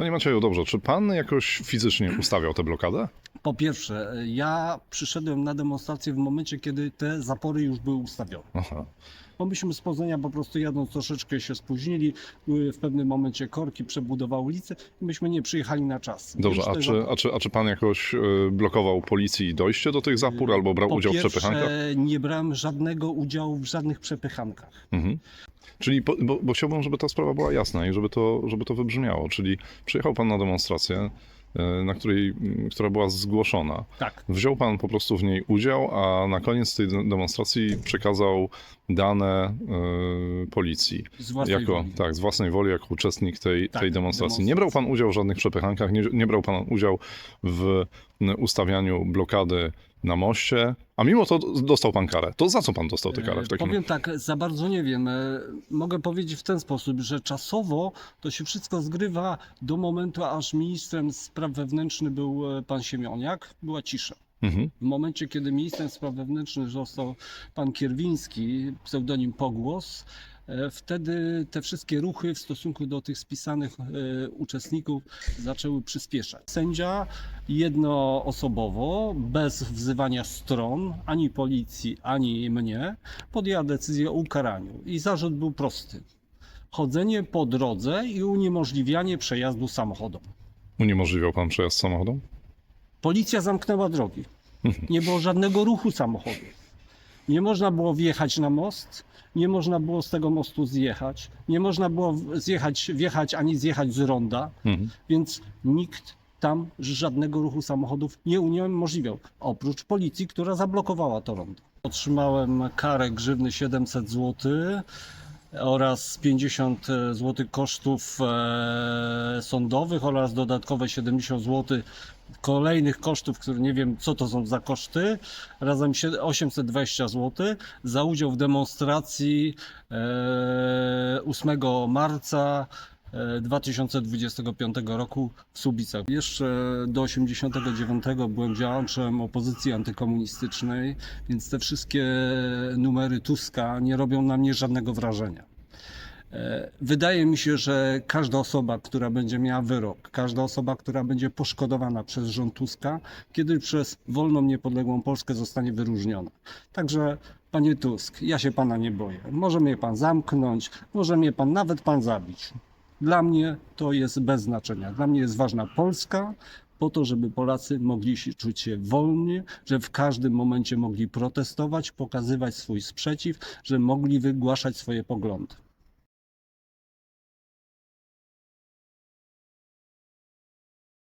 Panie Macieju, dobrze, czy pan jakoś fizycznie ustawiał tę blokadę? Po pierwsze, ja przyszedłem na demonstrację w momencie, kiedy te zapory już były ustawione. Aha. Bo myśmy z Poznania po prostu jadąc troszeczkę się spóźnili, były w pewnym momencie korki, przebudowały ulicę i myśmy nie przyjechali na czas. Dobrze, a czy, a, czy, a czy pan jakoś e, blokował policji dojście do tych zapór albo brał po udział w pierwsze, przepychankach? nie brałem żadnego udziału w żadnych przepychankach. Mhm. Czyli, po, bo, bo chciałbym, żeby ta sprawa była jasna i żeby to, żeby to wybrzmiało. Czyli przyjechał pan na demonstrację, e, na której, m, która była zgłoszona. Tak. Wziął pan po prostu w niej udział, a na koniec tej de- demonstracji przekazał dane e, policji. Z własnej Jako, woli. tak, z własnej woli, jako uczestnik tej, Tak, tej demonstracji. Nie brał pan udziału w żadnych przepychankach, nie, nie brał pan udziału w ustawianiu blokady na moście, a mimo to dostał pan karę. To za co pan dostał tę karę w E, takim Powiem tak, za bardzo nie wiem. E, Mogę powiedzieć w ten sposób, że czasowo to się wszystko zgrywa do momentu, aż ministrem spraw wewnętrznych był e, pan Siemioniak, była cisza. Mhm. W momencie, kiedy ministrem spraw wewnętrznych został pan Kierwiński, pseudonim Pogłos, wtedy te wszystkie ruchy w stosunku do tych spisanych e, uczestników zaczęły przyspieszać. Sędzia jednoosobowo, bez wzywania stron, ani policji, ani mnie, podjęła decyzję o ukaraniu. I zarzut był prosty. Chodzenie po drodze i uniemożliwianie przejazdu samochodom. Uniemożliwiał pan przejazd samochodem? Policja zamknęła drogi. Nie było żadnego ruchu samochodów. Nie można było wjechać na most, nie można było z tego mostu zjechać, nie można było zjechać, wjechać ani zjechać z ronda, Mhm. więc nikt tam żadnego ruchu samochodów nie uniemożliwiał, oprócz policji, która zablokowała to rondo. Otrzymałem karę grzywny 700 zł oraz 50 zł kosztów e, sądowych oraz dodatkowe 70 zł kolejnych kosztów, które nie wiem co to są za koszty, razem sie- 820 zł za udział w demonstracji e, 8 marca e, 2025 roku w Słubicach. Jeszcze do 89 byłem działaczem opozycji antykomunistycznej, więc te wszystkie numery Tuska nie robią na mnie żadnego wrażenia. E, Wydaje mi się, że każda osoba, która będzie miała wyrok, każda osoba, która będzie poszkodowana przez rząd Tuska, kiedy przez wolną, niepodległą Polskę zostanie wyróżniona. Także, panie Tusk, ja się pana nie boję. Może mnie pan zamknąć, może mnie pan nawet pan zabić. Dla mnie to jest bez znaczenia. Dla mnie jest ważna Polska, po to, żeby Polacy mogli się czuć się wolni, że w każdym momencie mogli protestować, pokazywać swój sprzeciw, że mogli wygłaszać swoje poglądy.